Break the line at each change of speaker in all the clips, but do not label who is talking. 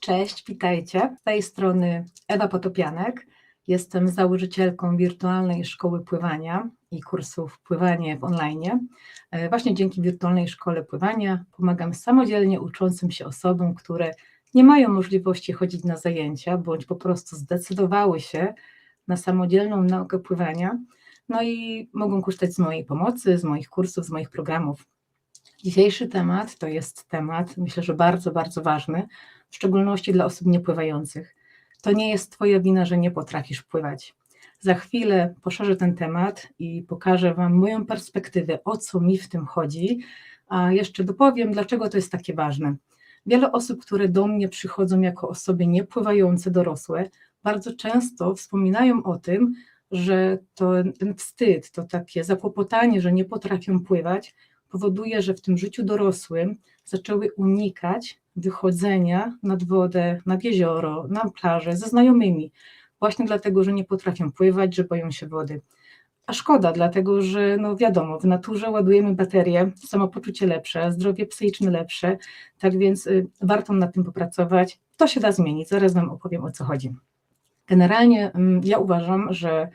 Cześć, witajcie. Z tej strony Ewa Potopianek. Jestem założycielką wirtualnej szkoły pływania i kursów pływanie w online. E, Właśnie dzięki wirtualnej szkole pływania pomagam samodzielnie uczącym się osobom, które nie mają możliwości chodzić na zajęcia, bądź po prostu zdecydowały się na samodzielną naukę pływania, no i mogą korzystać z mojej pomocy, z moich kursów, z moich programów. Dzisiejszy temat to jest temat, myślę, że bardzo, bardzo ważny, w szczególności dla osób niepływających. To nie jest Twoja wina, że nie potrafisz pływać. Za chwilę poszerzę ten temat i pokażę Wam moją perspektywę, o co mi w tym chodzi, a jeszcze dopowiem, dlaczego to jest takie ważne. Wiele osób, które do mnie przychodzą jako osoby niepływające, dorosłe, bardzo często wspominają o tym, że to ten wstyd, to takie zakłopotanie, że nie potrafią pływać, powoduje, że w tym życiu dorosłym zaczęły unikać wychodzenia nad wodę, nad jezioro, na plażę ze znajomymi, właśnie dlatego, że nie potrafią pływać, że boją się wody. A szkoda, dlatego że no wiadomo, w naturze ładujemy baterie, samopoczucie lepsze, zdrowie psychiczne lepsze, tak więc y, warto nad tym popracować. To się da zmienić, zaraz Wam opowiem o co chodzi. Generalnie mm, ja uważam, że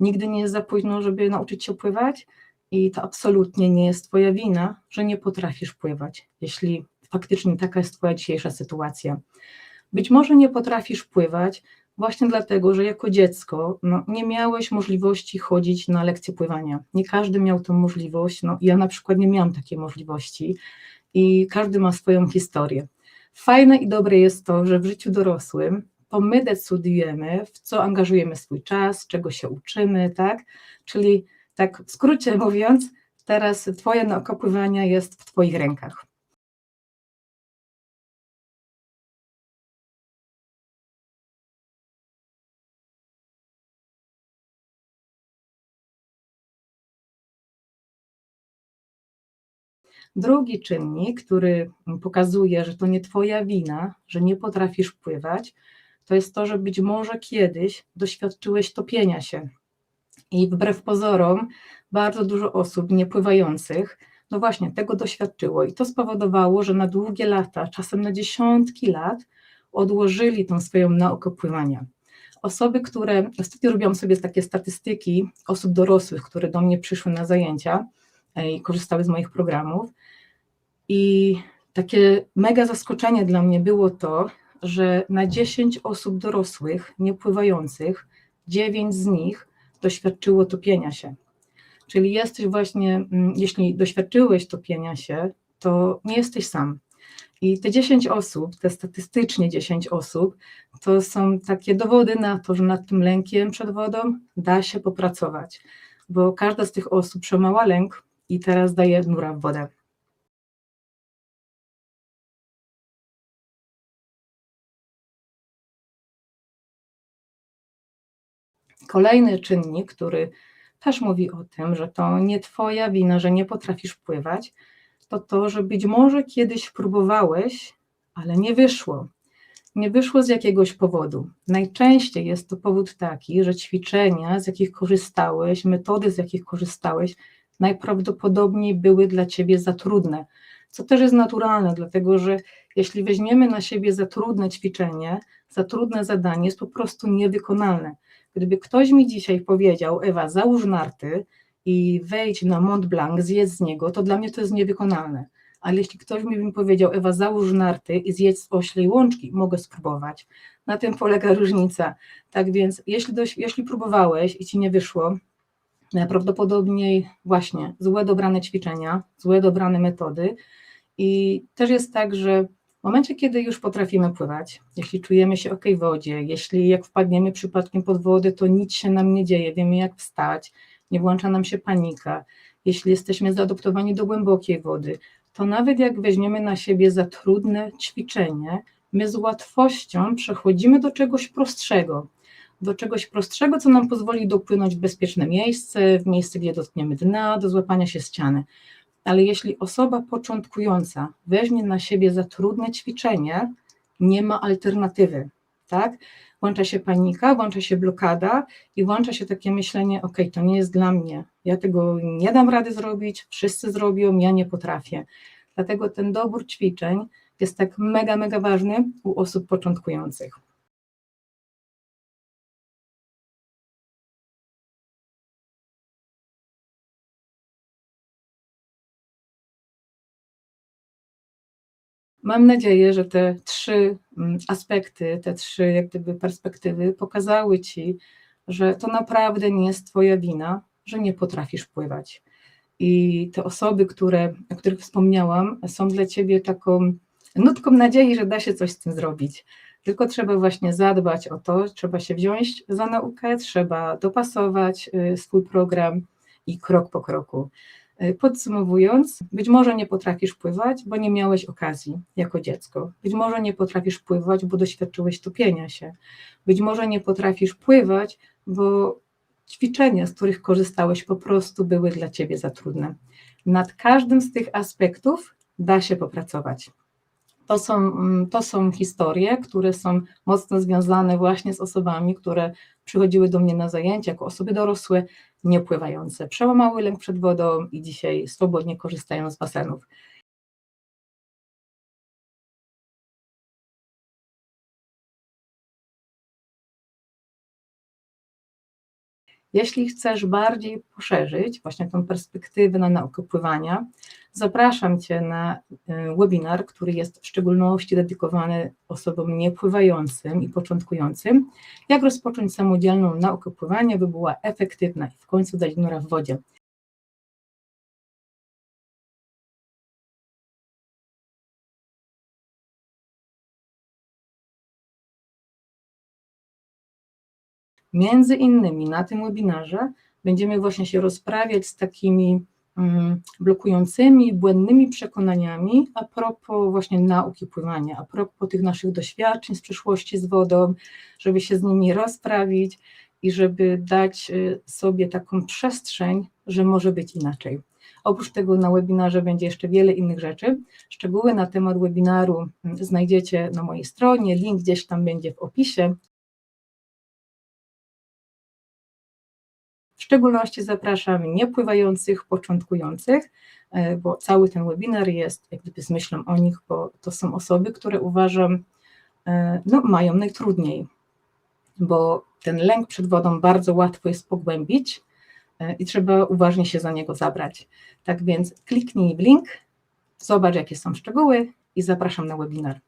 nigdy nie jest za późno, żeby nauczyć się pływać i to absolutnie nie jest Twoja wina, że nie potrafisz pływać, jeśli faktycznie taka jest Twoja dzisiejsza sytuacja. Być może nie potrafisz pływać właśnie dlatego, że jako dziecko no, nie miałeś możliwości chodzić na lekcje pływania. Nie każdy miał tą możliwość, no, ja na przykład nie miałam takiej możliwości i każdy ma swoją historię. Fajne i dobre jest to, że w życiu dorosłym to my decydujemy, w co angażujemy swój czas, czego się uczymy, tak? Czyli tak w skrócie mówiąc, teraz Twoja nauka pływania jest w Twoich rękach. Drugi czynnik, który pokazuje, że to nie Twoja wina, że nie potrafisz pływać, to jest to, że być może kiedyś doświadczyłeś topienia się. I wbrew pozorom, bardzo dużo osób niepływających, no właśnie tego doświadczyło. I to spowodowało, że na długie lata, czasem na dziesiątki lat, odłożyli tą swoją naukę pływania. Osoby, które ostatnio robiłam sobie takie statystyki osób dorosłych, które do mnie przyszły na zajęcia i korzystały z moich programów. I takie mega zaskoczenie dla mnie było to, że na 10 osób dorosłych, niepływających, 9 z nich doświadczyło topienia się. Czyli jesteś właśnie, mm, jeśli doświadczyłeś topienia się, to nie jesteś sam. I te 10 osób, te statystycznie 10 osób, to są takie dowody na to, że nad tym lękiem przed wodą da się popracować, bo każda z tych osób przełamała lęk i teraz daje nura w wodę. Kolejny czynnik, który też mówi o tym, że to nie Twoja wina, że nie potrafisz pływać, to to, że być może kiedyś próbowałeś, ale nie wyszło. Nie wyszło z jakiegoś powodu. Najczęściej jest to powód taki, że ćwiczenia, z jakich korzystałeś, metody, z jakich korzystałeś, najprawdopodobniej były dla Ciebie za trudne, co też jest naturalne, dlatego że jeśli weźmiemy na siebie za trudne ćwiczenie, za trudne zadanie, jest po prostu niewykonalne. Gdyby ktoś mi dzisiaj powiedział, Ewa, załóż narty i wejdź na Mont Blanc, zjedz z niego, to dla mnie to jest niewykonalne. Ale jeśli ktoś mi by powiedział, Ewa, załóż narty i zjedz z oślej łączki, mogę spróbować. Na tym polega różnica. Tak więc, jeśli, dość, jeśli próbowałeś i ci nie wyszło, najprawdopodobniej właśnie złe dobrane ćwiczenia, złe dobrane metody. I też jest tak, że w momencie, kiedy już potrafimy pływać, jeśli czujemy się ok w wodzie, jeśli jak wpadniemy przypadkiem pod wodę, to nic się nam nie dzieje, wiemy jak wstać, nie włącza nam się panika, jeśli jesteśmy zaadoptowani do głębokiej wody, to nawet jak weźmiemy na siebie za trudne ćwiczenie, my z łatwością przechodzimy do czegoś prostszego, do czegoś prostszego, co nam pozwoli dopłynąć w bezpieczne miejsce, w miejsce, gdzie dotkniemy dna, do złapania się ściany. Ale jeśli osoba początkująca weźmie na siebie za trudne ćwiczenie, nie ma alternatywy, tak? Włącza się panika, włącza się blokada i włącza się takie myślenie, ok, to nie jest dla mnie, ja tego nie dam rady zrobić, wszyscy zrobią, ja nie potrafię. Dlatego ten dobór ćwiczeń jest tak mega, mega ważny u osób początkujących. Mam nadzieję, że te trzy mm, aspekty, te trzy jak gdyby perspektywy pokazały Ci, że to naprawdę nie jest Twoja wina, że nie potrafisz pływać. I te osoby, które, o których wspomniałam, są dla Ciebie taką nutką nadziei, że da się coś z tym zrobić. Tylko trzeba właśnie zadbać o to, trzeba się wziąć za naukę, trzeba dopasować y, swój program i krok po kroku. Y, podsumowując, być może nie potrafisz pływać, bo nie miałeś okazji jako dziecko. Być może nie potrafisz pływać, bo doświadczyłeś topienia się. Być może nie potrafisz pływać, bo ćwiczenia, z których korzystałeś, po prostu były dla ciebie za trudne. Nad każdym z tych aspektów da się popracować. To są, mm, to są historie, które są mocno związane właśnie z osobami, które przychodziły do mnie na zajęcia jako osoby dorosłe, niepływające, przełamały lęk przed wodą i dzisiaj swobodnie korzystają z basenów. Jeśli chcesz bardziej poszerzyć właśnie tą perspektywę na naukę pływania, zapraszam Cię na y, webinar, który jest w szczególności dedykowany osobom niepływającym i początkującym, jak rozpocząć samodzielną naukę pływania, by była efektywna i w końcu dać nura w wodzie. Między innymi na tym webinarze będziemy właśnie się rozprawiać z takimi blokującymi, błędnymi przekonaniami a propos właśnie nauki pływania, a propos tych naszych doświadczeń z przeszłości z wodą, żeby się z nimi rozprawić i żeby dać y, sobie taką przestrzeń, że może być inaczej. Oprócz tego na webinarze będzie jeszcze wiele innych rzeczy. Szczegóły na temat webinaru mm, znajdziecie na mojej stronie, link gdzieś tam będzie w opisie. Szczególności zapraszam niepływających, początkujących, e, bo cały ten webinar jest jak gdyby z myślą o nich, bo to są osoby, które uważam e, no, mają najtrudniej, bo ten lęk przed wodą bardzo łatwo jest pogłębić e, i trzeba uważnie się za niego zabrać. Tak więc kliknij w link, zobacz jakie są szczegóły i zapraszam na webinar.